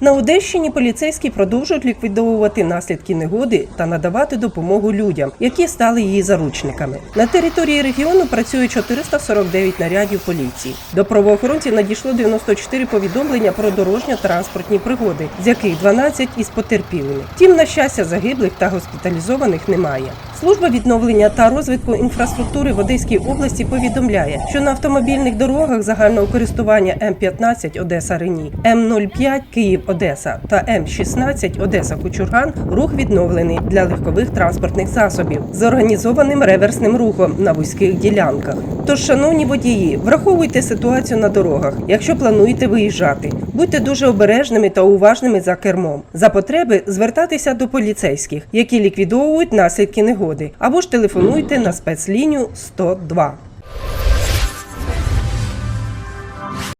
На Одещині поліцейські продовжують ліквідовувати наслідки негоди та надавати допомогу людям, які стали її заручниками. На території регіону працює 449 нарядів поліції. До правоохоронців надійшло 94 повідомлення про дорожньо-транспортні пригоди, з яких 12 із потерпілими. Втім, на щастя, загиблих та госпіталізованих немає. Служба відновлення та розвитку інфраструктури в Одеській області повідомляє, що на автомобільних дорогах загального користування М15 Одеса Рені, М05 Київ Одеса та М16 Одеса Кучурган рух відновлений для легкових транспортних засобів з організованим реверсним рухом на вузьких ділянках. Тож, шановні водії, враховуйте ситуацію на дорогах, якщо плануєте виїжджати. Будьте дуже обережними та уважними за кермом. За потреби звертатися до поліцейських, які ліквідовують наслідки негоди, або ж телефонуйте на спецлінію 102.